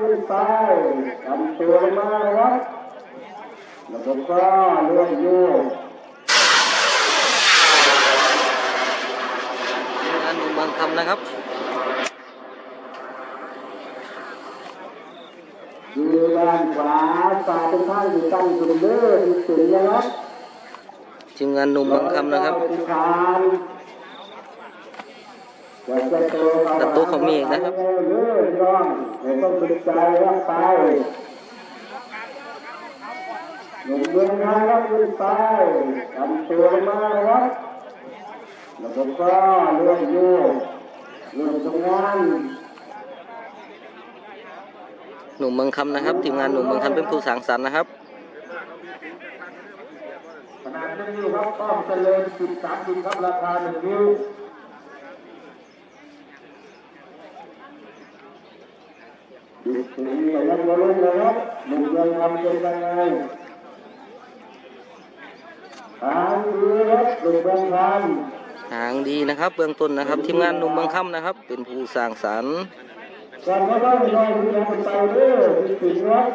ขึ้นไปทำตัวลงมานะครับแล้วก็เลื่อนโยกงานหนุ่มเมืองคำนะครับอยู่ด้านขวาฝ่ายตรงข้ามอยู่ตั้งจุดเลือดที่สุดนะครับทีมงานหนุ่มเมืองคำนะครับ ประตูของมีนะครับต้องติดใจรับไปหนุ่มเมืองไทยครับขึ้นไปทำตัวมาครับแล้วก็เลื่อนโยกเลื่อนตรงนั้นหนุ่มเมืองคำนะครับทีมงานหนุ่มเมืองคำเป็นผู้สร้างสรรค์นะครับขนาดนี้ครับป้อมเจริญสิบสามสิบครับราคาหนึ่งนิ้ว ดิบสียังไม่รู้เลยครับหนุ่มเมืองทำเป็นยังไงทางดีครับหนุ่มเมืองทำทางดีนะครับ เบื้องต้นนะครับ ทีมงานหนุ่มเมืองคำนะครับ เป็นผู้สร้างสรรค์ก่อนก็ต้องรอคุณยังไปเรื่อยดิบสีครับ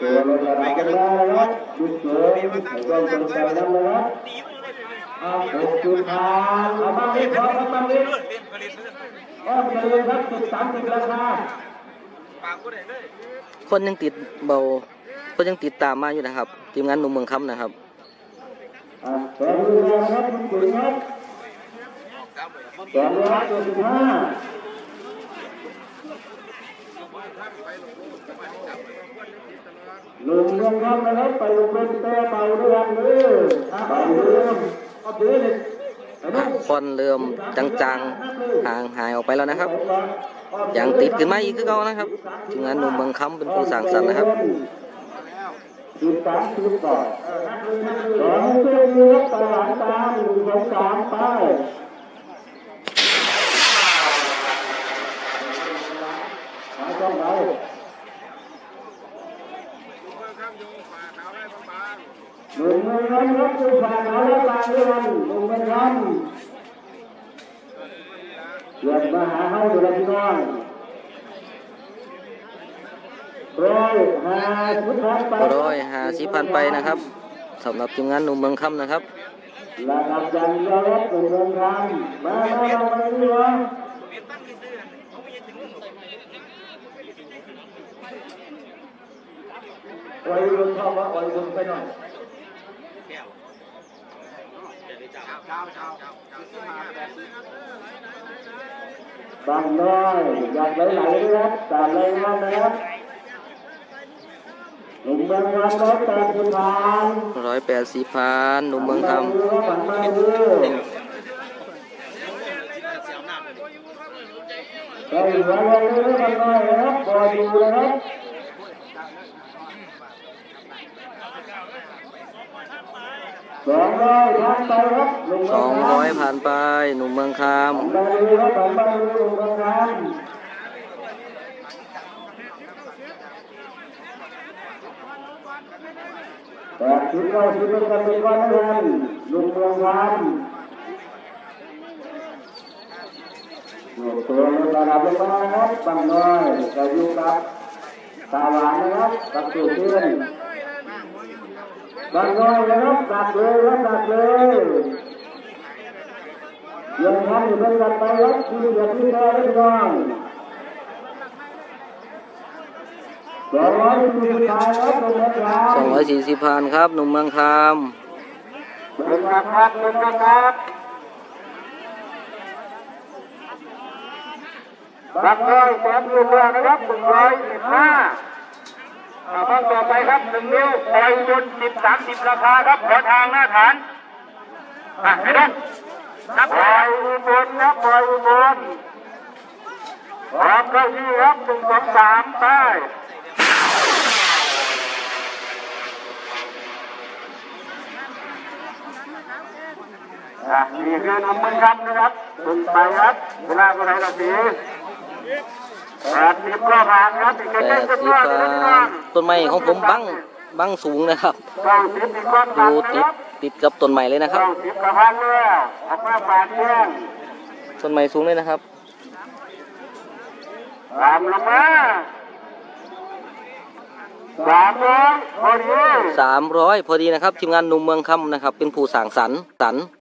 ตัวเราจะไปกันได้ครับดิบสีไม่ต้องสนใจนะครับ เอาหกจุดทางเอาบ้างนี้พอครับบ้างนี้ก็จะเรียนครับสิบสามสิบราคาคนยังติดเบาคนยังติดตามมาอยู่นะครับ ทีมงานหนุ่มเมืองคำนะครับอ่าแสนดูแลครับคุณจุ๋ยครับแสนร้อยเจ็ดสิบห้าหนุ่มเมืองครับนะครับไปลงเป็นแต่เบาด้วยกันเลย เบาเริ่มเอาเดือดเลยไอ้นุ่มควันเริ่มจางๆห่างหายออกไปแล้วนะครับยังติดขึ้นมาอีกคือเก่านะครับทีมงานหนุ่มบางคำเป็นผู้สั่งสรรค์นะครับจุดสามสิบก่อนสองเส้นเลือกตลาดตาหนึ่งสองสามไปหาช่องไหน หนุ่มเมืองร้อนรับดูฝ่าขาวและบางด้วยกันหนุ่มเมืองร้อนเกิดมาหาเฮาอยู่แลพี่น้องร้อยห้าสิบพันไปร้อยห้าสิบพันไปนะครับสำหรับทีมงานหนุ่มเมืองคำนะครับระดับยันยอดเป็นเงินทำมามามามาดีวะไว้ลุนเข้ามาไว้ลุนไปหน่อย บางน้อยอยากไหลๆนะครับตามเลยนะครับหนุ่มเมืองทำรถตามคุณทางร้อยแปดสิบพันหนุ่มเมืองคฝันมาดูเราเหลือไว้เรื่อยๆหน่อยนะครับบอดูนะครับ สองร้อยผ่านไปครับลงำสองร้อยผ่านไปหนุ่มเมืองคมาดูครับฝันมาดูลงมาครับแปดสิบร้อยสิบเป็นกันเป็นวันนั้นลุงเมืองพันตัวระดับลงมาครับบางน้อยจะอยู่กับตาหวานนะครับกับตัวเพื่อน บางน้อยนะครับดักเลยครับดักเลยยังทำอยู่เป็นกันไปครับที่เดือดที่รอได้น้องสองร้อยสี่สิบท้ายครับตรงนี้ครัำสองร้อยสี่สิบพันครับหนุ่มเมืองคเป็นกันครับเป็นกันครับบางน้อยแสนอยู่เมืองนะครับหนึ่งร้อยสิบห้า อ่าบ้างต่อไปครับหนึ่งนิ้วปล่อยบนสิบสามสิบราคาครับขอทางหน้าฐานอะไอ้น้องนับปล่อยบลนะปล่อยบลพร้อมเข้าที่ครับหนึ่งสองสามไปนี่คือหนุ่มเมืองคำนะครับขึ้นไปครับเวลาก็ไหนละสี สิบก็ผ่านครับอีกำแปแค่ดเจ็ดสิบร้อยพันะพี่น้อนงต้นไม้ของผมบังบังสูงนะครับเก้าสิบมีความอต่างยู่นะติคดรับติดกับต้นไม้เลยนะครับเก้าสิบกระพันแล้วออกมาปาดแย่งต้นไม้สูงเลยนะครับตามลงมาสามร้อยพอดีสามร้อยพอดีนะครับทีมงานหนุ่มเมืองคำนะครับ เป็นผู้สั่งสรรค์สรรค์